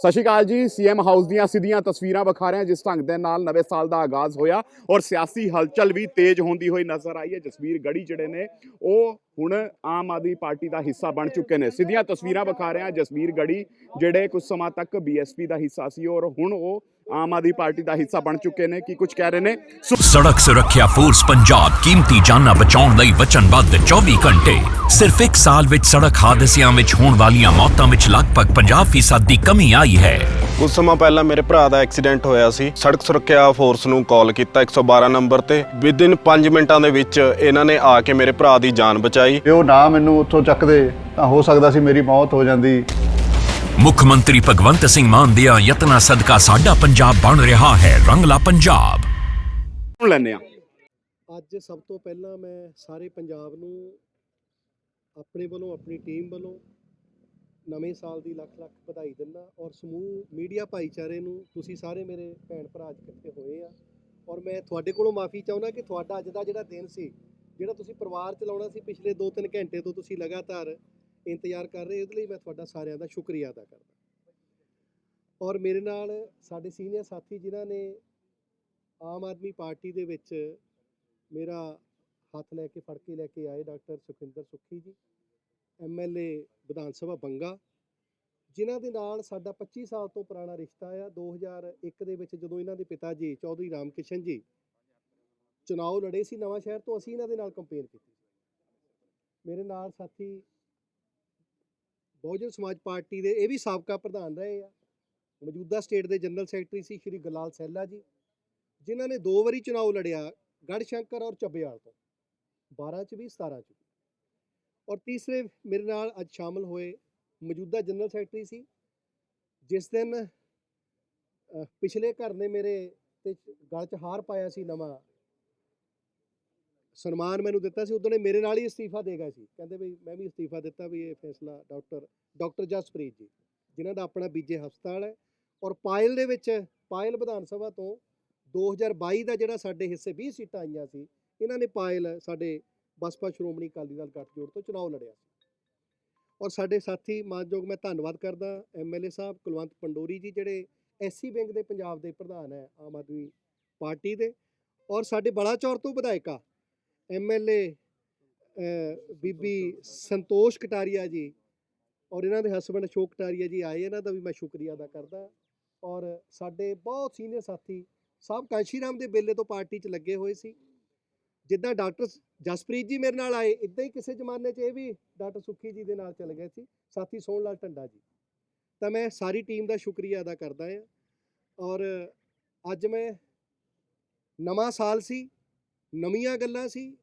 ਸਤਿ ਸ਼੍ਰੀ ਅਕਾਲ ਜੀ CM house ਦੀਆਂ ਸਿੱਧੀਆਂ ਤਸਵੀਰਾਂ ਵਿਖਾ ਰਹੇ ਹਾਂ, ਜਿਸ ਢੰਗ ਦੇ ਨਾਲ ਨਵੇਂ ਸਾਲ ਦਾ ਆਗਾਜ਼ ਹੋਇਆ ਔਰ ਸਿਆਸੀ ਹਲਚਲ ਵੀ ਤੇਜ਼ ਹੁੰਦੀ ਹੋਈ ਨਜ਼ਰ ਆਈ ਹੈ। ਜਸਵੀਰ ਗੜੀ ਜਿਹੜੇ ਨੇ, ਉਹ ਹੁਣ ਆਮ ਆਦਮੀ ਪਾਰਟੀ ਦਾ ਹਿੱਸਾ ਬਣ ਚੁੱਕੇ ਨੇ। ਸਿੱਧੀਆਂ ਤਸਵੀਰਾਂ ਵਿਖਾ ਰਹੇ ਜਸਵੀਰ ਗੜੀ, ਜਿਹੜੇ ਕੁਝ ਸਮਾਂ ਤੱਕ ਬੀਐਸਪੀ ਦਾ ਹਿੱਸਾ ਸੀ ਔਰ ਹੁਣ ਉਹ ਆਮ ਆਦਮੀ ਪਾਰਟੀ ਦਾ ਹਿੱਸਾ ਬਣ ਚੁੱਕੇ ਨੇ। ਕੀ ਕੁਝ ਕਹਿ ਰਹੇ ਨੇ? ਸੜਕ ਸੁਰੱਖਿਆ ਫੋਰਸ ਪੰਜਾਬ ਕੀਮਤੀ ਜਾਨਾਂ ਬਚਾਉਣ ਲਈ ਵਚਨਬੱਧ 24 ਘੰਟੇ। ਸਿਰਫ ਇੱਕ ਸਾਲ ਵਿੱਚ ਸੜਕ ਹਾਦਸਿਆਂ ਵਿੱਚ ਹੋਣ ਵਾਲੀਆਂ ਮੌਤਾਂ ਵਿੱਚ ਲਗਭਗ 50% ਦੀ ਕਮੀ ਆਈ ਹੈ। ਕੁਝ ਸਮਾਂ ਪਹਿਲਾਂ ਮੇਰੇ ਭਰਾ ਦਾ ਐਕਸੀਡੈਂਟ ਹੋਇਆ ਸੀ। ਸੜਕ ਸੁਰੱਖਿਆ ਫੋਰਸ ਨੂੰ ਕਾਲ ਕੀਤਾ 112 ਨੰਬਰ ਤੇ। ਵਿਦਿਨ 5 ਮਿੰਟਾਂ ਦੇ ਵਿੱਚ ਇਹਨਾਂ ਨੇ ਆ ਕੇ ਮੇਰੇ ਭਰਾ ਦੀ ਜਾਨ ਬਚਾਈ। ਉਹ ਨਾ ਮੈਨੂੰ ਉੱਥੋਂ ਚੱਕਦੇ ਤਾਂ ਹੋ ਸਕਦਾ ਸੀ ਮੇਰੀ ਮੌਤ ਹੋ ਜਾਂਦੀ। ਮੁੱਖ ਮੰਤਰੀ ਭਗਵੰਤ ਸਿੰਘ ਮਾਨ ਦੇ ਯਤਨਾਂ ਸਦਕਾ ਸਾਡਾ ਪੰਜਾਬ ਬਣ ਰਿਹਾ ਹੈ। ਰੰਗਲਾ ਪੰਜਾਬ। ਸੁਣ ਲੈਂਦੇ ਹਾਂ। ਅੱਜ ਸਭ ਤੋਂ ਪਹਿਲਾਂ ਮੈਂ ਸਾਰੇ ਪੰਜਾਬ ਨੂੰ ਆਪਣੇ ਵੱਲੋਂ ਆਪਣੀ ਟੀਮ ਵੱਲੋਂ ਨਵੇਂ ਸਾਲ ਦੀ ਲੱਖ ਲੱਖ ਵਧਾਈ ਦਿੰਦਾ ਔਰ ਸਮੂਹ ਮੀਡੀਆ ਭਾਈਚਾਰੇ ਨੂੰ ਤੁਸੀਂ ਸਾਰੇ ਮੇਰੇ ਭੈਣ ਭਰਾ ਅੱਜ ਇਕੱਠੇ ਹੋਏ ਆ। ਔਰ ਮੈਂ ਤੁਹਾਡੇ ਕੋਲੋਂ ਮਾਫੀ ਚਾਹੁੰਦਾ ਕਿ ਤੁਹਾਡਾ ਅੱਜ ਦਾ ਜਿਹੜਾ ਦਿਨ ਸੀ, ਜਿਹੜਾ ਤੁਸੀਂ ਪਰਿਵਾਰ ਚਲਾਉਣਾ ਸੀ ਪਿਛਲੇ 2-3 ਘੰਟੇ ਤੋਂ ਤੁਸੀਂ ਲਗਾਤਾਰ ਇੰਤਜ਼ਾਰ ਕਰ ਰਹੇ ਇਹਦੇ ਲਈ ਮੈਂ ਤੁਹਾਡਾ ਸਾਰਿਆਂ ਦਾ ਸ਼ੁਕਰੀਆ ਅਦਾ ਕਰਦਾ। ਔਰ ਮੇਰੇ ਨਾਲ ਸਾਡੇ ਸੀਨੀਅਰ ਸਾਥੀ ਜਿਨ੍ਹਾਂ ਨੇ ਆਮ ਆਦਮੀ ਪਾਰਟੀ ਦੇ ਵਿੱਚ ਮੇਰਾ ਹੱਥ ਲੈ ਕੇ ਫੜ ਕੇ ਲੈ ਕੇ ਆਏ ਡਾਕਟਰ ਸੁਖਿੰਦਰ ਸੁੱਖੀ ਜੀ। ਐਮਐਲਏ ਵਿਧਾਨ ਸਭਾ ਬੰਗਾ, ਜਿਨ੍ਹਾਂ ਦੇ ਨਾਲ ਸਾਡਾ 25 ਸਾਲ ਤੋਂ ਪੁਰਾਣਾ ਰਿਸ਼ਤਾ ਆ। 2001 ਦੇ ਵਿੱਚ ਜਦੋਂ ਇਹਨਾਂ ਦੇ ਪਿਤਾ ਜੀ ਚੌਧਰੀ ਰਾਮਕਿਸ਼ਨ ਜੀ ਚੁਣਾਵ ਲੜੇ ਸੀ ਨਵਾਂ ਸ਼ਹਿਰ ਤੋਂ, ਅਸੀਂ ਇਹਨਾਂ ਦੇ ਨਾਲ ਕੰਪੇਨ ਕੀਤੀ ਮੇਰੇ ਨਾਲ ਸਾਥੀ ਬਹੁਜਨ ਸਮਾਜ ਪਾਰਟੀ ਦੇ, ਇਹ ਵੀ ਸਾਬਕਾ ਪ੍ਰਧਾਨ ਰਹੇ ਆ। ਮੌਜੂਦਾ ਸਟੇਟ ਦੇ ਜਨਰਲ ਸੈਕਟਰੀ ਸੀ ਸ਼੍ਰੀ ਗਲਾਲ ਸੈਲਾ ਜੀ, ਜਿਨ੍ਹਾਂ ਨੇ ਦੋ ਵਾਰੀ ਚੁਣਾਵ ਲੜਿਆ ਗੜਸ਼ੰਕਰ ਔਰ ਚੱਬਿਆਲ ਤੋਂ 12 ਚ ਵੀ 17 ਚ ਵੀ। ਔਰ ਤੀਸਰੇ ਮੇਰੇ ਨਾਲ ਅੱਜ ਸ਼ਾਮਲ ਹੋਏ ਮੌਜੂਦਾ ਜਨਰਲ ਸੈਕਟਰੀ ਸੀ। ਜਿਸ ਦਿਨ ਪਿਛਲੇ ਘਰ ਨੇ ਮੇਰੇ ਤੇ ਗਲ 'ਚ ਹਾਰ ਪਾਇਆ ਸੀ ਨਵਾਂ ਸਨਮਾਨ ਮੈਨੂੰ ਦਿੱਤਾ ਸੀ, ਉਦੋਂ ਨੇ ਮੇਰੇ ਨਾਲ ਹੀ ਅਸਤੀਫਾ ਦੇ ਗਿਆ ਸੀ। ਕਹਿੰਦੇ ਵੀ ਮੈਂ ਵੀ ਅਸਤੀਫਾ ਦਿੱਤਾ ਵੀ ਇਹ ਫੈਸਲਾ ਡਾਕਟਰ ਡਾਕਟਰ ਜਸਪ੍ਰੀਤ ਜੀ, ਜਿਨ੍ਹਾਂ ਦਾ ਆਪਣਾ ਬੀਜੇ ਹਸਪਤਾਲ ਹੈ। ਔਰ ਪਾਇਲ ਦੇ ਵਿੱਚ, ਪਾਇਲ ਵਿਧਾਨ ਸਭਾ ਤੋਂ 2022 ਦਾ ਜਿਹੜਾ ਸਾਡੇ ਹਿੱਸੇ 20 ਸੀਟਾਂ ਆਈਆਂ ਸੀ, ਇਹਨਾਂ ਨੇ ਪਾਇਲ ਸਾਡੇ ਬਸਪਾ ਸ਼੍ਰੋਮਣੀ ਅਕਾਲੀ ਦਲ ਗੱਠਜੋੜ ਤੋਂ ਚੁਣਾਵ ਲੜਿਆ ਸੀ। ਔਰ ਸਾਡੇ ਸਾਥੀ ਮਾਨਯੋਗ ਮੈਂ ਧੰਨਵਾਦ ਕਰਦਾ ਐਮਐਲਏ ਸਾਹਿਬ, ਕੁਲਵੰਤ ਪੰਡੋਰੀ ਜੀ ਜਿਹੜੇ ਐਸਸੀ ਬੈਂਕ ਦੇ ਪੰਜਾਬ ਦੇ ਪ੍ਰਧਾਨ ਹੈ, ਆਮ ਆਦਮੀ ਪਾਰਟੀ ਦੇ। ਔਰ ਸਾਡੇ ਬਲਾਚੌਰ ਤੋਂ ਵਿਧਾਇਕਾ ਐਮਐਲਏ ਬੀਬੀ ਸੰਤੋਸ਼ ਕਟਾਰੀਆ ਜੀ ਔਰ ਇਹਨਾਂ ਦੇ ਹਸਬੰਡ ਅਸ਼ੋਕ ਕਟਾਰੀਆ ਜੀ ਆਏ, ਇਹਨਾਂ ਦਾ ਵੀ ਮੈਂ ਸ਼ੁਕਰੀਆ ਅਦਾ ਕਰਦਾ। ਔਰ ਸਾਡੇ ਬਹੁਤ ਸੀਨੀਅਰ ਸਾਥੀ ਸਾਹਿਬ ਕਾਂਸ਼ੀ ਰਾਮ ਦੇ ਬੇਲੇ ਤੋਂ ਪਾਰਟੀ 'ਚ ਲੱਗੇ ਹੋਏ ਸੀ। ਜਿੱਦਾਂ ਡਾਕਟਰ ਜਸਪ੍ਰੀਤ ਜੀ ਮੇਰੇ ਨਾਲ ਆਏ ਇਦਾਂ ਹੀ ਕਿਸੇ ਜ਼ਮਾਨੇ 'ਚ ਇਹ ਵੀ ਡਾਕਟਰ ਸੁੱਖੀ ਜੀ ਦੇ ਨਾਲ ਚਲੇ ਗਏ ਸੀ, ਸਾਥੀ ਸੋਹਣ ਲਾਲ ਟੰਡਾ ਜੀ। ਤਾਂ ਮੈਂ ਸਾਰੀ ਟੀਮ ਦਾ ਸ਼ੁਕਰੀਆ ਅਦਾ ਕਰਦਾ ਹਾਂ ਔਰ ਅੱਜ ਮੈਂ ਨਵਾਂ ਸਾਲ ਸੀ, ਨਵੀਆਂ ਗੱਲਾਂ ਸੀ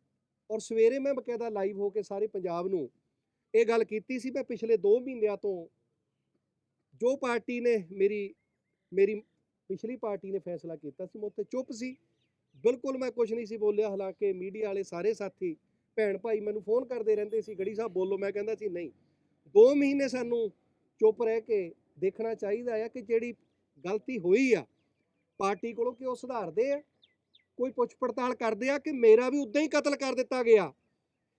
ਔਰ ਸਵੇਰੇ ਮੈਂ ਬਕਾਇਦਾ ਲਾਈਵ ਹੋ ਕੇ ਸਾਰੇ ਪੰਜਾਬ ਨੂੰ ਇਹ ਗੱਲ ਕੀਤੀ ਸੀ, ਮੈਂ ਪਿਛਲੇ 2 ਮਹੀਨਿਆਂ ਤੋਂ ਜੋ ਪਾਰਟੀ ਨੇ ਮੇਰੀ ਮੇਰੀ ਪਿਛਲੀ ਪਾਰਟੀ ਨੇ ਫੈਸਲਾ ਕੀਤਾ ਸੀ, ਮੈਂ ਉੱਥੇ ਚੁੱਪ ਸੀ। ਬਿਲਕੁਲ ਮੈਂ ਕੁਝ ਨਹੀਂ ਸੀ ਬੋਲਿਆ, ਹਾਲਾਂਕਿ ਮੀਡੀਆ ਵਾਲੇ ਸਾਰੇ ਸਾਥੀ ਭੈਣ ਭਾਈ ਮੈਨੂੰ ਫੋਨ ਕਰਦੇ ਰਹਿੰਦੇ ਸੀ, ਗੜੀ ਸਾਹਿਬ ਬੋਲੋ, ਮੈਂ ਕਹਿੰਦਾ ਸੀ ਨਹੀਂ। 2 ਮਹੀਨੇ ਸਾਨੂੰ ਚੁੱਪ ਰਹਿ ਕੇ ਦੇਖਣਾ ਚਾਹੀਦਾ ਆ ਕਿ ਜਿਹੜੀ ਗਲਤੀ ਹੋਈ ਆ, ਪਾਰਟੀ ਕੋਲੋਂ ਕਿ ਉਹ ਸੁਧਾਰਦੇ ਆ? ਕੋਈ ਪੁੱਛ ਪੜਤਾਲ ਕਰਦੇ ਆ ਕਿ ਮੇਰਾ ਵੀ ਉਦਾਂ ਹੀ ਕਤਲ ਕਰ ਦਿੱਤਾ ਗਿਆ?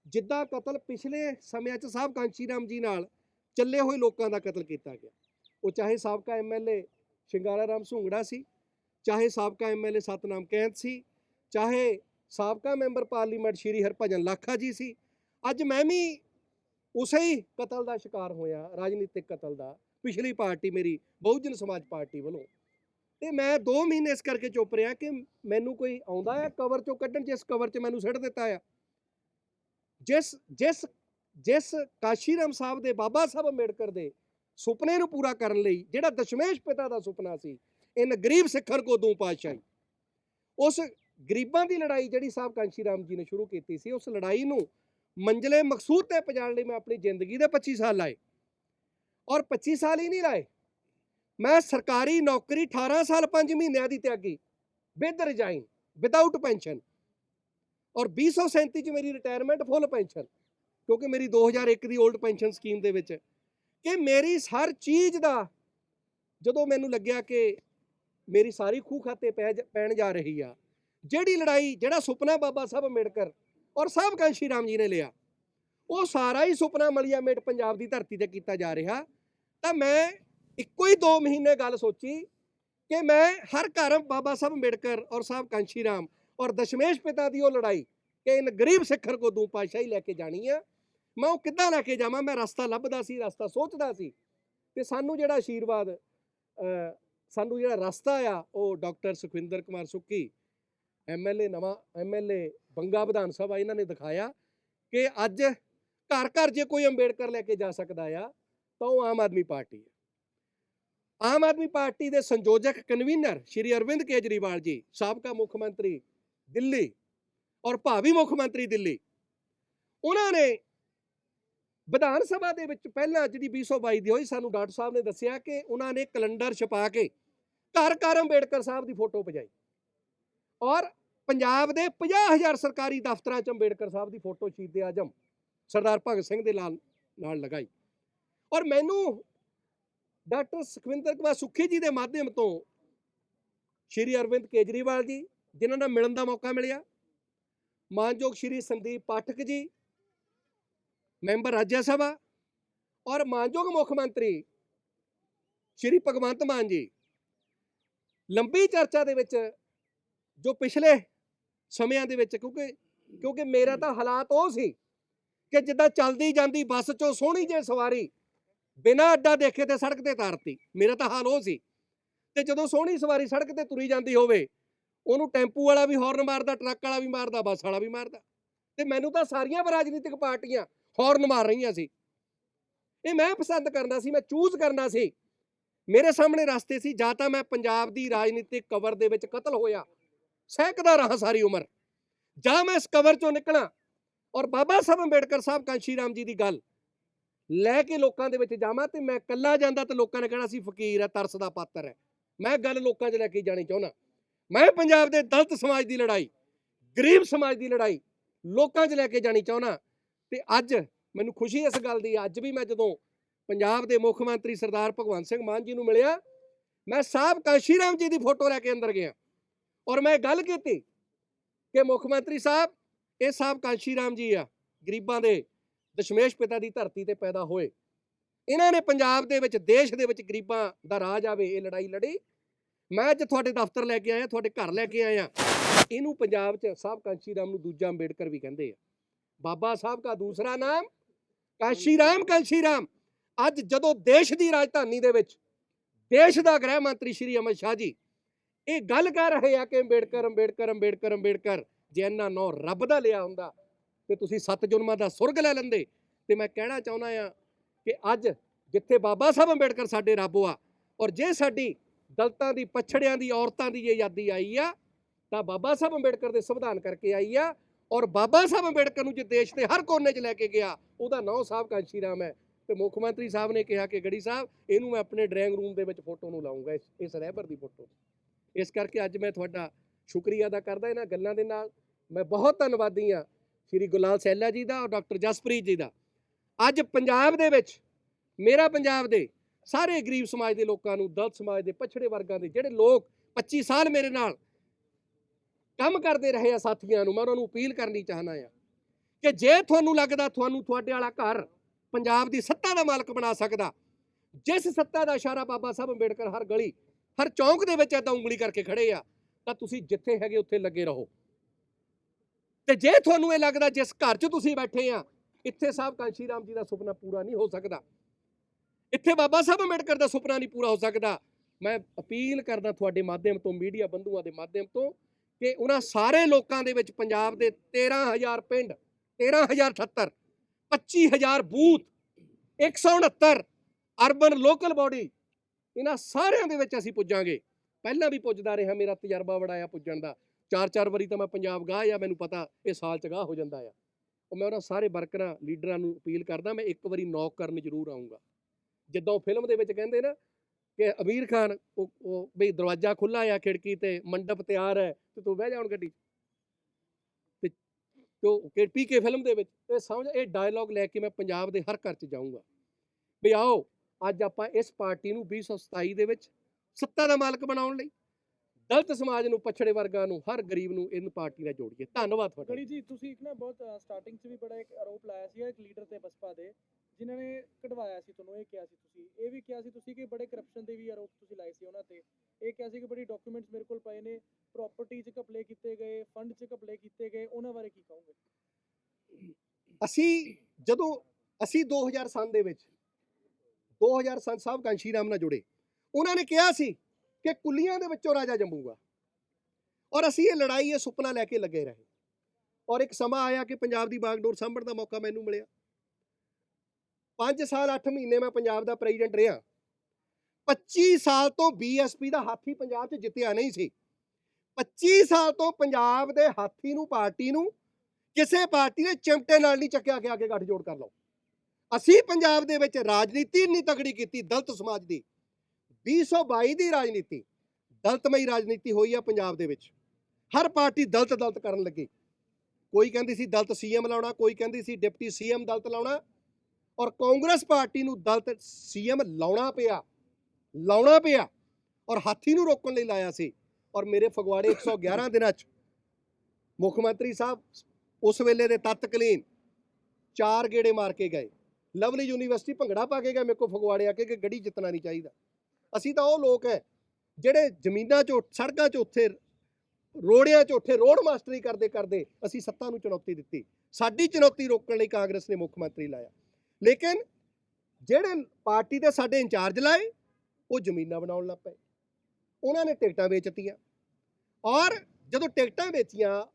ਜਿੱਦਾਂ ਕਤਲ ਪਿਛਲੇ ਸਮਿਆਂ 'ਚ ਸਾਹਿਬ ਕਾਂਸ਼ੀ ਰਾਮ ਜੀ ਨਾਲ ਚੱਲੇ ਹੋਏ ਲੋਕਾਂ ਦਾ ਕਤਲ ਕੀਤਾ ਗਿਆ। ਉਹ ਚਾਹੇ ਸਾਬਕਾ ਐਮਐਲਏ ਸ਼ਿੰਗਾਰਾ ਰਾਮ ਸੁੰਗੜਾ ਸੀ ਚਾਹੇ ਸਾਬਕਾ ਐਮਐਲਏ ਸਤਨਾਮ ਕੈਂਥ ਸੀ, ਚਾਹੇ ਸਾਬਕਾ ਮੈਂਬਰ ਪਾਰਲੀਮੈਂਟ ਸ਼੍ਰੀ ਹਰਭਜਨ ਲਾਖਾ ਜੀ ਸੀ, ਅੱਜ ਮੈਂ ਵੀ ਉਸੇ ਹੀ ਕਤਲ ਦਾ ਸ਼ਿਕਾਰ ਹੋਇਆ, ਰਾਜਨੀਤਿਕ ਕਤਲ ਦਾ, ਪਿਛਲੀ ਪਾਰਟੀ ਮੇਰੀ, ਬਹੁਜਨ ਸਮਾਜ ਪਾਰਟੀ ਵੱਲੋਂ। ਤੇ ਮੈਂ 2 ਮਹੀਨੇ ਇਸ ਕਰਕੇ ਚੁੱਪ ਰਿਹਾ ਕਿ ਮੈਨੂੰ ਕੋਈ ਆਉਂਦਾ ਆ ਕਵਰ ਚੋਂ ਕੱਢਣ, ਜਿਸ ਕਵਰ 'ਚ ਮੈਨੂੰ ਸਿੱਟ ਦਿੱਤਾ ਆ। ਜਿਸ ਜਿਸ ਜਿਸ ਕਾਸ਼ੀਰਾਮ ਸਾਹਿਬ ਦੇ ਬਾਬਾ ਸਾਹਿਬ ਅੰਬੇਡਕਰ ਦੇ ਸੁਪਨੇ ਨੂੰ ਪੂਰਾ ਕਰਨ ਲਈ, ਜਿਹੜਾ ਦਸ਼ਮੇਸ਼ ਪਿਤਾ ਦਾ ਸੁਪਨਾ ਸੀ ਇਨ ਗਰੀਬ ਸਿੱਖਰ ਕੋ ਦੂੰ ਪਾਤਸ਼ਾਹੀ। ਉਸ ਗਰੀਬਾਂ ਦੀ ਲੜਾਈ ਜਿਹੜੀ ਸਾਹਿਬ ਕਾਂਸ਼ੀ ਰਾਮ ਜੀ ਨੇ ਸ਼ੁਰੂ ਕੀਤੀ ਸੀ, ਉਸ ਲੜਾਈ ਨੂੰ ਮੰਜ਼ਲੇ ਮਕਸੂਦ ਤੇ ਪਹੁੰਚਾਉਣ ਲਈ ਮੈਂ ਆਪਣੀ ਜ਼ਿੰਦਗੀ ਦੇ 25 ਸਾਲ ਲਾਏ ਔਰ 25 ਸਾਲ ਹੀ ਨਹੀਂ ਲਾਏ, ਮੈਂ ਸਰਕਾਰੀ ਨੌਕਰੀ 18 ਸਾਲ 5 ਮਹੀਨਿਆਂ ਦੀ ਤਿਆਗੀ ਵਿਦ ਰਿਜ਼ਾਈਨ ਵਿਦਆਊਟ ਪੈਨਸ਼ਨ ਔਰ 237 ਚ ਮੇਰੀ ਰਿਟਾਇਰਮੈਂਟ ਫੁੱਲ ਪੈਨਸ਼ਨ ਕਿਉਂਕਿ ਮੇਰੀ 2001 ਦੀ 올ਡ ਪੈਨਸ਼ਨ ਸਕੀਮ ਦੇ ਵਿੱਚ ਕਿ ਮੇਰੀ ਹਰ ਚੀਜ਼ ਦਾ ਜਦੋਂ ਮੈਨੂੰ ਲੱਗਿਆ ਕਿ ਮੇਰੀ ਸਾਰੀ ਖੂਹ ਖਾਤੇ ਪੈ ਜ- ਪੈਣ ਜਾ ਰਹੀ ਆ। ਜਿਹੜੀ ਲੜਾਈ, ਜਿਹੜਾ ਸੁਪਨਾ ਬਾਬਾ ਸਾਹਿਬ ਅੰਬੇਡਕਰ ਔਰ ਸਾਹਿਬ ਕਾਂਸ਼ੀ ਰਾਮ ਜੀ ਨੇ ਲਿਆ, ਉਹ ਸਾਰਾ ਹੀ ਸੁਪਨਾ ਮਲੀਆ ਮੇਟ ਪੰਜਾਬ ਦੀ ਧਰਤੀ ਤੇ ਕੀਤਾ ਜਾ ਰਿਹਾ। ਤਾਂ ਮੈਂ ਇੱਕੋ ਹੀ 2 ਮਹੀਨੇ ਗੱਲ ਸੋਚੀ ਕਿ ਮੈਂ ਹਰ ਘਰ ਬਾਬਾ ਸਾਹਿਬ ਅੰਬੇਡਕਰ ਔਰ ਸਾਹਿਬ ਕਾਂਸ਼ੀ ਰਾਮ ਔਰ ਦਸ਼ਮੇਸ਼ ਪਿਤਾ ਦੀ ਉਹ ਲੜਾਈ ਕਿ ਇਨ ਗਰੀਬ ਸਿੱਖਰ ਕੋ ਦੂੰ ਪਾਸ਼ਾਹੀ ਲੈ ਕੇ ਜਾਣੀ ਆ, ਮੈਂ ਉਹ ਕਿੱਦਾਂ ਲੈ ਕੇ ਜਾਵਾਂ? ਮੈਂ ਰਸਤਾ ਲੱਭਦਾ ਸੀ, ਰਸਤਾ ਸੋਚਦਾ ਸੀ ਤੇ ਸਾਨੂੰ ਜਿਹੜਾ ਆਸ਼ੀਰਵਾਦ ਸਾਨੂੰ ਜਿਹੜਾ ਰਸਤਾ ਆ, ਉਹ ਡਾਕਟਰ ਸੁਖਵਿੰਦਰ ਕੁਮਾਰ ਸੁੱਕੀ ਐਮਐਲਏ ਨਵਾਂ ਐਮਐਲਏ ਬੰਗਾ ਵਿਧਾਨ ਸਭਾ ਇਹਨਾਂ ਨੇ ਦਿਖਾਇਆ ਕਿ ਅੱਜ ਘਰ ਘਰ ਜੇ ਕੋਈ ਅੰਬੇਡਕਰ ਲੈ ਕੇ ਜਾ ਸਕਦਾ ਆ, ਤਾਂ ਉਹ ਆਮ ਆਦਮੀ ਪਾਰਟੀ ਹੈ ਆਮ ਆਦਮੀ ਪਾਰਟੀ ਦੇ ਸੰਯੋਜਕ ਕਨਵੀਨਰ ਸ਼੍ਰੀ ਅਰਵਿੰਦ ਕੇਜਰੀਵਾਲ ਜੀ, ਸਾਬਕਾ ਮੁੱਖ ਮੰਤਰੀ ਦਿੱਲੀ ਔਰ ਭਾਵੀ ਮੁੱਖ ਮੰਤਰੀ ਦਿੱਲੀ, ਉਹਨਾਂ ਨੇ ਵਿਧਾਨ ਸਭਾ ਦੇ ਵਿੱਚ ਪਹਿਲਾਂ ਜਿਹੜੀ 2022 ਦੀ ਹੋਈ, ਸਾਨੂੰ ਡਾਕਟਰ ਸਾਹਿਬ ਨੇ ਦੱਸਿਆ ਕਿ ਉਹਨਾਂ ਨੇ ਕੈਲੰਡਰ ਛਪਾ ਕੇ ਘਰ ਘਰ ਅੰਬੇਡਕਰ ਸਾਹਿਬ ਦੀ ਫੋਟੋ ਪਜਾਈ ਔਰ ਪੰਜਾਬ ਦੇ 50000 ਸਰਕਾਰੀ ਦਫ਼ਤਰਾਂ 'ਚ ਅੰਬੇਡਕਰ ਸਾਹਿਬ ਦੀ ਫੋਟੋ ਸ਼ਹੀਦ ਆਜਮ, ਸਰਦਾਰ ਭਗਤ ਸਿੰਘ ਦੇ ਨਾਲ ਨਾਲ ਲਗਾਈ। ਔਰ ਮੈਨੂੰ ਡਾਕਟਰ ਸੁਖਵਿੰਦਰ ਕੁਮਾਰ ਸੁੱਖੀ ਜੀ ਦੇ ਮਾਧਿਅਮ ਤੋਂ ਸ਼੍ਰੀ ਅਰਵਿੰਦ ਕੇਜਰੀਵਾਲ ਜੀ, ਜਿਨ੍ਹਾਂ ਨਾਲ ਮਿਲਣ ਦਾ ਮੌਕਾ ਮਿਲਿਆ। ਮਾਨਯੋਗ ਸ਼੍ਰੀ ਸੰਦੀਪ ਪਾਠਕ ਜੀ ਮੈਂਬਰ ਰਾਜ ਸਭਾ ਔਰ ਮਾਨਯੋਗ ਮੁੱਖ ਮੰਤਰੀ ਸ਼੍ਰੀ ਭਗਵੰਤ ਮਾਨ ਜੀ, ਲੰਬੀ ਚਰਚਾ ਦੇ ਵਿੱਚ ਜੋ ਪਿਛਲੇ ਸਮਿਆਂ ਦੇ ਵਿੱਚ ਕਿਉਂਕਿ ਕਿਉਂਕਿ ਮੇਰਾ ਤਾਂ ਹਾਲਾਤ ਉਹ ਸੀ ਕਿ ਜਿੱਦਾਂ ਚੱਲਦੀ ਜਾਂਦੀ ਬੱਸ ਚੋਂ ਸੋਹਣੀ ਜੇ ਸਵਾਰੀ ਬਿਨਾਂ ਅੱਡਾ ਦੇਖੇ ਤੇ ਸੜਕ ਤੇ ਤਾਰਤੀ। ਮੇਰਾ ਤਾਂ ਹਾਲ ਉਹ ਸੀ ਤੇ ਜਦੋਂ ਸੋਹਣੀ ਸਵਾਰੀ ਸੜਕ ਤੇ ਤੁਰੀ ਜਾਂਦੀ ਹੋਵੇ, ਉਹਨੂੰ ਟੈਂਪੂ ਵਾਲਾ ਵੀ ਹਾਰਨ ਮਾਰਦਾ, ਟਰੱਕ ਵਾਲਾ ਵੀ ਮਾਰਦਾ, ਬੱਸ ਵਾਲਾ ਵੀ ਮਾਰਦਾ। ਤੇ ਮੈਨੂੰ ਤਾਂ ਸਾਰੀਆਂ ਰਾਜਨੀਤਿਕ ਪਾਰਟੀਆਂ ਹਾਰਨ ਮਾਰ ਰਹੀਆਂ ਸੀ। ਇਹ ਮੈਂ ਪਸੰਦ ਕਰਨਾ ਸੀ, ਮੈਂ ਚੂਜ਼ ਕਰਨਾ ਸੀ। ਮੇਰੇ ਸਾਹਮਣੇ ਰਸਤੇ ਸੀ, ਜਾਂ ਤਾਂ ਮੈਂ ਪੰਜਾਬ ਦੀ ਰਾਜਨੀਤਿਕ ਕਵਰ ਦੇ ਵਿੱਚ ਕਤਲ ਹੋਇਆ, ਸਹਿਕਦਾ ਰਹਾ ਸਾਰੀ ਉਮਰ। ਜਾਂ ਮੈਂ ਇਸ ਕਵਰ ਚੋਂ ਨਿਕਲਾਂ। ਔਰ ਬਾਬਾ ਸਾਹਿਬ ਅੰਬੇਡਕਰ ਸਾਹਿਬ ਕਾਂਸ਼ੀ ਰਾਮ ਜੀ ਦੀ ਗੱਲ, ਲੈ ਕੇ ਲੋਕਾਂ ਦੇ ਵਿੱਚ ਜਾਵਾਂ ਤੇ ਮੈਂ ਇਕੱਲਾ ਜਾਂਦਾ ਤੇ ਲੋਕਾਂ ਨੇ ਕਹਿਣਾ ਸੀ, ਫਕੀਰ ਹੈ, ਤਰਸ ਦਾ ਪਾਤਰ ਹੈ। ਮੈਂ ਗੱਲ ਲੋਕਾਂ 'ਚ ਲੈ ਕੇ ਜਾਣੀ ਚਾਹੁੰਦਾ। ਮੈਂ ਪੰਜਾਬ ਦੇ ਦਲਿਤ ਸਮਾਜ ਦੀ ਲੜਾਈ, ਗਰੀਬ ਸਮਾਜ ਦੀ ਲੜਾਈ, ਲੋਕਾਂ 'ਚ ਲੈ ਕੇ ਜਾਣੀ ਚਾਹੁੰਦਾ। ਤੇ ਅੱਜ ਮੈਨੂੰ ਖੁਸ਼ੀ ਇਸ ਗੱਲ ਦੀ, ਅੱਜ ਵੀ ਮੈਂ ਜਦੋਂ ਪੰਜਾਬ ਦੇ ਮੁੱਖ ਮੰਤਰੀ ਸਰਦਾਰ ਭਗਵੰਤ ਸਿੰਘ ਮਾਨ ਜੀ ਨੂੰ ਮਿਲਿਆ, ਮੈਂ ਸਾਹਿਬ ਕਾਂਸ਼ੀ ਰਾਮ ਜੀ ਦੀ ਫੋਟੋ ਲੈ ਕੇ ਅੰਦਰ ਗਿਆ ਔਰ ਮੈਂ ਗੱਲ ਕੀਤੀ ਕਿ ਮੁੱਖ ਮੰਤਰੀ ਸਾਹਿਬ ਇਹ ਸਾਹਿਬ ਕਾਂਸ਼ੀ ਰਾਮ ਜੀ ਆ, ਗਰੀਬਾਂ ਦੇ ਦਸ਼ਮੇਸ਼ ਪਿਤਾ ਦੀ ਧਰਤੀ ਤੇ ਪੈਦਾ ਹੋਏ। ਇਹਨਾਂ ਨੇ ਪੰਜਾਬ ਦੇ ਵਿੱਚ, ਦੇਸ਼ ਦੇ ਵਿੱਚ ਗਰੀਬਾਂ ਦਾ ਰਾਜ ਆਵੇ, ਇਹ ਲੜਾਈ ਲੜੀ। ਮੈਂ ਅੱਜ ਤੁਹਾਡੇ ਦਫ਼ਤਰ ਲੈ ਕੇ ਆਇਆ, ਤੁਹਾਡੇ ਘਰ ਲੈ ਕੇ ਆਇਆ। ਇਹਨੂੰ ਪੰਜਾਬ 'ਚ ਸਾਹਿਬ ਕਾਂਸ਼ੀ ਰਾਮ ਨੂੰ ਦੂਜਾ ਅੰਬੇਡਕਰ ਵੀ ਕਹਿੰਦੇ ਆ। ਬਾਬਾ ਸਾਹਿਬ ਦਾ ਦੂਸਰਾ ਨਾਮ ਕਾਂਸ਼ੀ ਰਾਮ ਕਾਂਸ਼ੀ ਰਾਮ। ਅੱਜ ਜਦੋਂ ਦੇਸ਼ ਦੀ ਰਾਜਧਾਨੀ ਦੇ ਵਿੱਚ ਦੇਸ਼ ਦਾ ਗ੍ਰਹਿ ਮੰਤਰੀ ਸ਼੍ਰੀ ਅਮਿਤ ਸ਼ਾਹ ਜੀ ਇਹ ਗੱਲ ਕਰ ਰਹੇ ਆ ਕਿ ਅੰਬੇਡਕਰ ਅੰਬੇਡਕਰ ਅੰਬੇਡਕਰ ਅੰਬੇਡਕਰ ਜੇ ਇਹਨਾਂ ਨਾਂ ਰੱਬ ਦਾ ਲਿਆ ਹੁੰਦਾ ਤੇ ਤੁਸੀਂ ਸੱਤ ਜਨਮਾਂ ਦਾ ਸੁਰਗ ਲੈ ਲੈਂਦੇ ਤੇ ਮੈਂ ਕਹਿਣਾ ਚਾਹੁੰਦਾ ਆ ਕਿ ਅੱਜ ਜਿੱਥੇ ਬਾਬਾ ਸਾਹਿਬ ਅੰਬੇਡਕਰ ਸਾਡੇ ਰੱਬ ਆ ਔਰ ਜੇ ਸਾਡੀ ਦਲਤਾਂ ਦੀ ਪਛੜਿਆਂ ਦੀ ਔਰਤਾਂ ਦੀ ਇਹ ਆਜ਼ਾਦੀ ਆਈ ਆ ਤਾਂ ਬਾਬਾ ਸਾਹਿਬ ਅੰਬੇਡਕਰ ਦੇ ਸੰਵਿਧਾਨ ਕਰਕੇ ਆਈ ਆ ਔਰ ਬਾਬਾ ਸਾਹਿਬ ਅੰਬੇਡਕਰ ਨੂੰ ਜੇ ਦੇਸ਼ ਦੇ ਹਰ ਕੋਨੇ 'ਚ ਲੈ ਕੇ ਗਿਆ, ਉਹਦਾ ਨਾਂ ਸਾਹਿਬ ਕਾਂਸ਼ੀ ਰਾਮ ਹੈ। ਤੇ ਮੁੱਖ ਮੰਤਰੀ ਸਾਹਿਬ ਨੇ ਕਿਹਾ ਕਿ ਗੜੀ ਸਾਹਿਬ, ਇਹਨੂੰ ਮੈਂ ਆਪਣੇ ਡਰਾਇੰਗ ਰੂਮ ਦੇ ਵਿੱਚ ਫੋਟੋ ਨੂੰ ਲਾਉਂਗਾ ਇਸ ਰਹਿਬਰ ਦੀ ਫੋਟੋ। ਇਸ ਕਰਕੇ ਅੱਜ ਮੈਂ ਤੁਹਾਡਾ ਸ਼ੁਕਰੀਆ ਅਦਾ ਕਰਦਾ ਇਹਨਾਂ ਗੱਲਾਂ ਦੇ ਨਾਲ। ਮੈਂ ਬਹੁਤ ਧੰਨਵਾਦੀ ਹਾਂ ਸ਼੍ਰੀ ਗੁਲਾਲ ਸੈਲਾ ਜੀ ਦਾ ਔਰ ਡਾਕਟਰ ਜਸਪ੍ਰੀਤ ਜੀ ਦਾ। ਅੱਜ ਪੰਜਾਬ ਦੇ ਵਿੱਚ, ਮੇਰਾ ਪੰਜਾਬ ਦੇ ਸਾਰੇ ਗਰੀਬ ਸਮਾਜ ਦੇ ਲੋਕਾਂ ਨੂੰ, ਦਲਿਤ ਸਮਾਜ ਦੇ ਪਛੜੇ ਵਰਗਾਂ ਦੇ ਜਿਹੜੇ ਲੋਕ 25 ਸਾਲ ਮੇਰੇ ਨਾਲ ਕੰਮ ਕਰਦੇ ਰਹੇ ਆ ਸਾਥੀਆਂ ਨੂੰ, ਮੈਂ ਉਹਨਾਂ ਨੂੰ ਅਪੀਲ ਕਰਨੀ ਚਾਹਨਾ ਆ ਕਿ ਜੇ ਤੁਹਾਨੂੰ ਲੱਗਦਾ ਤੁਹਾਨੂੰ ਤੁਹਾਡੇ ਵਾਲਾ ਘਰ ਪੰਜਾਬ ਦੀ ਸੱਤਾ ਦਾ ਮਾਲਕ ਬਣਾ ਸਕਦਾ, ਜਿਸ ਸੱਤਾ ਦਾ ਇਸ਼ਾਰਾ ਬਾਬਾ ਸਾਹਿਬ ਅੰਬੇਡਕਰ ਹਰ ਗਲੀ, ਹਰ ਚੌਂਕ ਦੇ ਵਿੱਚ ਏਦਾਂ ਉਂਗਲੀ ਕਰਕੇ ਖੜੇ ਆ, ਤਾਂ ਤੁਸੀਂ ਜਿੱਥੇ ਹੈਗੇ ਉੱਥੇ ਲੱਗੇ ਰਹੋ। ਤੇ ਜੇ ਤੁਹਾਨੂੰ ਇਹ ਲੱਗਦਾ ਜਿਸ ਘਰ 'ਚ ਤੁਸੀਂ ਬੈਠੇ ਆ, ਇੱਥੇ ਸਾਹਿਬ ਕਾਂਸ਼ੀ ਰਾਮ ਜੀ ਦਾ ਸੁਪਨਾ ਪੂਰਾ ਨਹੀਂ ਹੋ ਸਕਦਾ। ਇੱਥੇ ਬਾਬਾ ਸਾਹਿਬ ਅੰਬੇਡਕਰ ਦਾ ਸੁਪਨਾ ਨਹੀਂ ਪੂਰਾ ਹੋ ਸਕਦਾ। ਮੈਂ ਅਪੀਲ ਕਰਦਾ ਤੁਹਾਡੇ ਮਾਧਿਅਮ ਤੋਂ, ਮੀਡੀਆ ਬੰਧੂਆਂ ਦੇ ਮਾਧਿਅਮ ਤੋਂ ਕਿ ਉਹਨਾਂ ਸਾਰੇ ਲੋਕਾਂ ਦੇ ਵਿੱਚ ਪੰਜਾਬ ਦੇ 13000 ਪਿੰਡ 13078 25000 ਬੂਥ 169 ਅਰਬਨ ਲੋਕਲ ਬਾਡੀ, ਇਹਨਾਂ ਸਾਰਿਆਂ ਦੇ ਵਿੱਚ ਅਸੀਂ ਪੁੱਜਾਂਗੇ। ਪਹਿਲਾਂ ਵੀ ਪੁੱਜਦਾ ਰਿਹਾ ਮੇਰਾ ਤਜਰਬਾ ਬੜਾਇਆ ਪੁੱਜਣ ਦਾ। ਚਾਰ ਚਾਰ ਵਾਰੀ ਤਾਂ ਮੈਂ ਪੰਜਾਬ ਗਾਹ ਆ ਮੈਨੂੰ ਪਤਾ ਇਹ ਸਾਲ ਚ ਗਾਹ ਹੋ ਜਾਂਦਾ ਆ। ਉਹ ਮੈਂ ਉਹਨਾਂ ਸਾਰੇ ਵਰਕਰਾਂ, ਲੀਡਰਾਂ ਨੂੰ ਅਪੀਲ ਕਰਦਾ, ਮੈਂ ਇੱਕ ਵਾਰੀ ਨੌਕ ਕਰਨ ਜ਼ਰੂਰ ਆਉਂਗਾ ਜਿੱਦਾਂ ਫਿਲਮ ਦੇ ਵਿੱਚ ਕਹਿੰਦੇ ਨਾ ਕਿ ਅਮੀਰ ਖਾਨ ਉਹ ਉਹ ਬਈ ਦਰਵਾਜ਼ਾ ਖੁੱਲਾ ਆ ਖਿੜਕੀ ਤੇ, ਮੰਡਪ ਤਿਆਰ ਹੈ, ਤੇ ਤੂੰ ਬਹਿ ਜਾ ਗੱਡੀ ਤੇ ਤੋ ਕਿ ਪੀਕੇ ਫਿਲਮ ਦੇ ਵਿੱਚ ਇਹ ਸਮਝ, ਇਹ ਡਾਇਲੌਗ ਲੈ ਕੇ ਮੈਂ ਪੰਜਾਬ ਦੇ ਹਰ ਘਰ 'ਚ ਜਾਊਂਗਾ। ਵੀ ਆਓ, ਅੱਜ ਆਪਾਂ ਇਸ ਪਾਰਟੀ ਨੂੰ 2027 ਦੇ ਵਿੱਚ ਸੱਤਾ ਦਾ ਮਾਲਕ ਬਣਾਉਣ ਲਈ, ਦਲਿਤ ਸਮਾਜ ਨੂੰ, ਪਛੜੇ ਵਰਗਾਂ ਨੂੰ, ਹਰ ਗਰੀਬ ਨੂੰ ਇਹਨਾਂ ਪਾਰਟੀ ਨਾਲ ਜੋੜੀਏ। ਧੰਨਵਾਦ ਤੁਹਾਡਾ। ਗੜੀ ਜੀ, ਤੁਸੀਂ ਇੱਕ ਨਾ ਬਹੁਤ ਸਟਾਰਟਿੰਗ 'ਚ ਵੀ ਬੜਾ ਇੱਕ ਆਰੋਪ ਲਾਇਆ ਸੀ ਇੱਕ ਲੀਡਰ ਤੇ ਬਸਪਾ ਦੇ। ਜਿਨ੍ਹਾਂ ਨੇ ਕਢਵਾਇਆ ਸੀ ਤੁਹਾਨੂੰ, ਇਹ ਕਿਹਾ ਸੀ ਤੁਸੀਂ। ਇਹ ਵੀ ਕਿਹਾ ਸੀ ਤੁਸੀਂ ਕਿ ਬੜੇ ਕਰਪਸ਼ਨ ਦੇ ਵੀ ਆਰੋਪ ਤੁਸੀਂ ਲਾਏ ਸੀ ਉਹਨਾਂ ਤੇ। ਇਹ ਕਿਹਾ ਸੀ ਕਿ ਬੜੀ ਡਾਕੂਮੈਂਟਸ ਮੇਰੇ ਕੋਲ ਪਏ ਨੇ ਪ੍ਰਾਪਰਟੀ 'ਚ ਘਪਲੇ ਕੀਤੇ ਗਏ ਫੰਡ 'ਚ ਘਪਲੇ ਕੀਤੇ ਗਏ, ਉਹਨਾਂ ਬਾਰੇ ਕੀ ਕਹੋਗੇ? ਅਸੀਂ ਜਦੋਂ, ਅਸੀਂ 2000 ਸਨ ਦੇ ਵਿੱਚ 2000 ਸਨ ਸਾਹਿਬ ਕਾਂਸ਼ੀ ਰਾਮ ਨਾਲ ਜੁੜੇ, ਉਹਨਾਂ ਨੇ ਕਿਹਾ ਸੀ ਕਿ ਕੁੱਲੀਆਂ ਦੇ ਵਿੱਚੋਂ ਰਾਜਾ ਜੰਮੂਗਾ। ਔਰ ਅਸੀਂ ਇਹ ਲੜਾਈ, ਇਹ ਸੁਪਨਾ ਲੈ ਕੇ ਲੱਗੇ ਰਹੇ। ਔਰ ਇੱਕ ਸਮਾਂ ਆਇਆ ਕਿ ਪੰਜਾਬ ਦੀ ਬਾਗਡੋਰ ਸਾਂਭਣ ਦਾ ਮੌਕਾ ਮੈਨੂੰ ਮਿਲਿਆ। 5 ਸਾਲ 8 ਮਹੀਨੇ ਮੈਂ ਪੰਜਾਬ ਦਾ ਪ੍ਰੈਜ਼ੀਡੈਂਟ ਰਿਹਾ। 25 ਸਾਲ ਤੋਂ ਬੀਐਸਪੀ ਦਾ ਹਾਥੀ ਪੰਜਾਬ 'ਚ ਜਿੱਤਿਆ ਨਹੀਂ ਸੀ। 25 ਸਾਲ ਤੋਂ ਪੰਜਾਬ ਦੇ ਹਾਥੀ ਨੂੰ, ਪਾਰਟੀ ਨੂੰ ਕਿਸੇ ਪਾਰਟੀ ਨੇ ਚਿਮਟੇ ਨਾਲ ਨਹੀਂ ਚੱਕਿਆ ਕਿ ਆ ਕੇ ਗੱਠਜੋੜ ਕਰ ਲਓ। ਅਸੀਂ ਪੰਜਾਬ ਦੇ ਵਿੱਚ ਰਾਜਨੀਤੀ ਇੰਨੀ ਤਕੜੀ ਕੀਤੀ, ਦਲਤ ਸਮਾਜ ਦੀ। 2022 ਦੀ ਰਾਜਨੀਤੀ, ਦਲਤਮਈ ਰਾਜਨੀਤੀ ਹੋਈ ਆ ਪੰਜਾਬ ਦੇ ਵਿੱਚ। ਹਰ ਪਾਰਟੀ ਦਲਤ ਦਲਤ ਕਰਨ ਲੱਗੀ। ਕੋਈ ਕਹਿੰਦੀ ਸੀ ਦਲਿਤ ਸੀਐਮ ਲਾਉਣਾ, ਕੋਈ ਕਹਿੰਦੀ ਸੀ ਡਿਪਟੀ ਸੀਐਮ ਦਲਤ ਲਾਉਣਾ। ਔਰ ਕਾਂਗਰਸ ਪਾਰਟੀ ਨੂੰ ਦਲਿਤ ਸੀਐਮ ਲਾਉਣਾ ਪਿਆ ਲਾਉਣਾ ਪਿਆ ਔਰ ਹਾਥੀ ਨੂੰ ਰੋਕਣ ਲਈ ਲਾਇਆ ਸੀ। ਔਰ ਮੇਰੇ ਫਗਵਾੜੇ 111 ਦਿਨਾਂ 'ਚ ਮੁੱਖ ਮੰਤਰੀ ਸਾਹਿਬ ਉਸ ਵੇਲੇ ਦੇ ਤਤਕਲੀਨ ਚਾਰ ਗੇੜੇ ਮਾਰ ਕੇ ਗਏ। ਲਵਲੀ ਯੂਨੀਵਰਸਿਟੀ ਭੰਗੜਾ ਪਾ ਕੇ ਗਏ ਮੇਰੇ ਕੋ ਫਗਵਾੜੇ ਆ ਕੇ ਕਿ ਗੱਡੀ ਜਿੱਤਣਾ ਨਹੀਂ ਚਾਹੀਦਾ। ਅਸੀਂ ਤਾਂ ਉਹ ਲੋਕ ਹੈ ਜਿਹੜੇ ਜ਼ਮੀਨਾਂ 'ਚ ਸੜਕਾਂ 'ਚ ਉੱਥੇ ਰੋੜਿਆਂ 'ਚ ਉੱਥੇ ਰੋਡ ਮਾਸਟਰੀ ਕਰਦੇ ਕਰਦੇ ਅਸੀਂ ਸੱਤਾ ਨੂੰ ਚੁਣੌਤੀ ਦਿੱਤੀ। ਸਾਡੀ ਚੁਣੌਤੀ ਰੋਕਣ ਲਈ ਕਾਂਗਰਸ ਨੇ ਮੁੱਖ ਮੰਤਰੀ ਲਾਇਆ। ਲੇਕਿਨ ਜਿਹੜੇ ਪਾਰਟੀ ਦੇ ਸਾਡੇ ਇੰਚਾਰਜ ਲਾਏ, ਉਹ ਜ਼ਮੀਨਾਂ ਬਣਾਉਣ ਲੱਗ ਪਏ। ਉਹਨਾਂ ਨੇ ਟਿਕਟਾਂ ਵੇਚਤੀਆਂ। ਔਰ ਜਦੋਂ ਟਿਕਟਾਂ ਵੇਚੀਆਂ,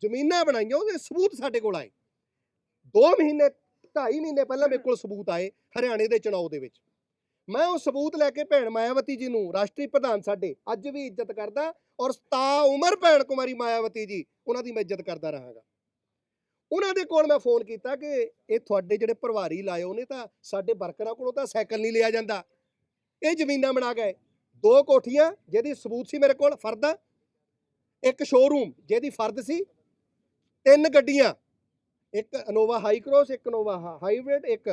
ਜ਼ਮੀਨਾਂ ਬਣਾਈਆਂ, ਉਹਦੇ ਸਬੂਤ ਸਾਡੇ ਕੋਲ ਆਏ। 2 ਮਹੀਨੇ 2.5 ਮਹੀਨੇ ਪਹਿਲਾਂ ਮੇਰੇ ਕੋਲ ਸਬੂਤ ਆਏ, ਹਰਿਆਣੇ ਦੇ ਚੁਣਾਵ ਦੇ ਵਿੱਚ। ਮੈਂ ਉਹ ਸਬੂਤ ਲੈ ਕੇ ਭੈਣ ਮਾਇਆਵਤੀ ਜੀ ਨੂੰ, ਰਾਸ਼ਟਰੀ ਪ੍ਰਧਾਨ ਸਾਡੇ, ਅੱਜ ਵੀ ਇੱਜ਼ਤ ਕਰਦਾ ਔਰ ਤਾ ਉਮਰ ਭੈਣ ਕੁਮਾਰੀ ਮਾਇਆਵਤੀ ਜੀ, ਉਹਨਾਂ ਦੀ ਮੈਂ ਇੱਜ਼ਤ ਕਰਦਾ ਰਹਾਂਗਾ। ਉਹਨਾਂ ਦੇ ਕੋਲ ਮੈਂ ਫੋਨ ਕੀਤਾ ਕਿ ਇਹ ਤੁਹਾਡੇ ਜਿਹੜੇ ਪ੍ਰਵਾਰੀ ਲਾਏ ਉਹਨੇ ਤਾਂ ਸਾਡੇ ਵਰਕਰਾਂ ਕੋਲੋਂ ਤਾਂ ਸਾਈਕਲ ਨਹੀਂ ਲਿਆ ਜਾਂਦਾ। ਇਹ ਜ਼ਮੀਨਾਂ ਬਣਾ ਗਏ ਦੋ ਕੋਠੀਆਂ, ਜਿਹਦੀ ਸਬੂਤ ਸੀ ਮੇਰੇ ਕੋਲ, ਫਰਦਾ। ਇੱਕ ਸ਼ੋਰੂਮ ਜਿਹਦੀ ਫਰਦ ਸੀ। ਤਿੰਨ ਗੱਡੀਆਂ। ਇੱਕ ਇਨੋਵਾ ਹਾਈ ਕ੍ਰੋਸ ਇੱਕ ਇਨੋਵਾ ਹਾਈਬ੍ਰਿਡ ਇੱਕ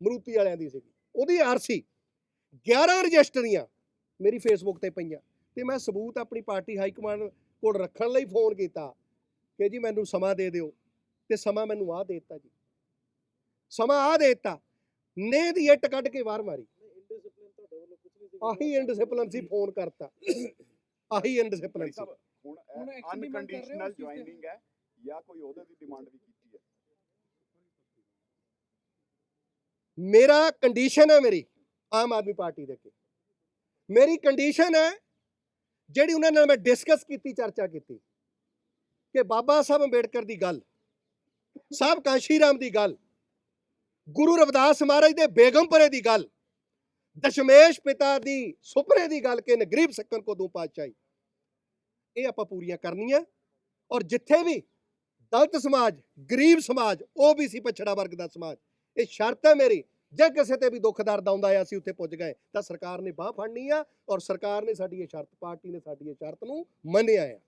ਮਰੂਤੀ ਵਾਲਿਆਂ ਦੀ ਸੀ ਉਹਦੀ ਆਰਸੀ 11 ਰਜਿਸਟਰੀਆਂ ਮੇਰੀ ਫੇਸਬੁੱਕ ਤੇ ਪਈਆਂ। ਤੇ ਮੈਂ ਸਬੂਤ ਆਪਣੀ ਪਾਰਟੀ ਹਾਈ ਕਮਾਂਡ ਕੋਲ ਰੱਖਣ ਲਈ ਫੋਨ ਕੀਤਾ। ਕਿ ਜੀ ਮੈਨੂੰ ਸਮਾਂ ਦੇ ਦਿਓ ਤੇ ਸਮਾਂ ਮੈਨੂੰ ਆਹ ਦੇ ਦਿੱਤਾ ਜੀ। ਸਮਾਂ ਆਹ ਦੇ ਦਿੱਤਾ। ਨੇ ਦੀ ਇੱਟ ਕੱਢ ਕੇ ਬਾਹਰ ਮਾਰੀ। ਆਹੀ ਇਨਡਿਸਪਲਿਨ ਸੀ ਫੋਨ ਕਰਤਾ। ਆਹੀ ਇਨਡਿਸਪਲਿਨ ਸੀ। ਹੁਣ ਅਨਕੰਡੀਸ਼ਨਲ? ਜੁਆਇਨਿੰਗ ਹੈ ਜਾਂ ਕੋਈ ਉਹਦੇ ਦੀ ਡਿਮਾਂਡ ਵੀ ਕੀਤੀ ਹੈ? ਮੇਰਾ ਕੰਡੀਸ਼ਨ ਹੈ ਮੇਰੀ ਆਮ ਆਦਮੀ ਪਾਰਟੀ ਦੇ ਅੱਗੇ। ਮੇਰੀ ਕੰਡੀਸ਼ਨ ਹੈ ਜਿਹੜੀ ਉਹਨਾਂ ਨਾਲ ਮੈਂ ਡਿਸਕਸ ਕੀਤੀ ਚਰਚਾ ਕੀਤੀ। ਕਿ ਬਾਬਾ ਸਾਹਿਬ ਅੰਬੇਡਕਰ ਦੀ ਗੱਲ, ਸਾਹਿਬ ਕਾਂਸ਼ੀ ਰਾਮ ਦੀ ਗੱਲ, ਗੁਰੂ ਰਵਿਦਾਸ ਮਹਾਰਾਜ ਦੇ ਬੇਗਮਪੁਰੇ ਦੀ ਗੱਲ, ਦਸ਼ਮੇਸ਼ ਪਿਤਾ ਦੀ ਸੁਪਨੇ ਦੀ ਗੱਲ ਕਿ ਨਗਰੀਬ ਸਕਨ ਕੋ ਦੂ ਪਾਤਸ਼ਾਹੀ। ਇਹ ਆਪਾਂ ਪੂਰੀਆਂ ਕਰਨੀਆਂ ਔਰ ਜਿੱਥੇ ਵੀ ਦਲਤ ਸਮਾਜ, ਗਰੀਬ ਸਮਾਜ, ਉਹ ਵੀ ਸੀ ਪਛੜਾ ਵਰਗ ਦਾ ਸਮਾਜ। ਇਹ ਸ਼ਰਤ ਹੈ ਮੇਰੀ, ਜੇ ਕਿਸੇ ਤੇ ਵੀ ਦੁੱਖ ਦਰਦ ਆਉਂਦਾ ਹੈ ਅਸੀਂ ਉੱਥੇ ਪੁੱਜ ਗਏ, ਤਾਂ ਸਰਕਾਰ ਨੇ ਬਾਹ ਫੜਨੀ ਆ ਔਰ ਸਰਕਾਰ ਨੇ ਸਾਡੀ ਇਹ ਸ਼ਰਤ, ਪਾਰਟੀ ਨੇ ਸਾਡੀ ਇਹ ਸ਼ਰਤ ਨੂੰ ਮੰਨਿਆ ਆ।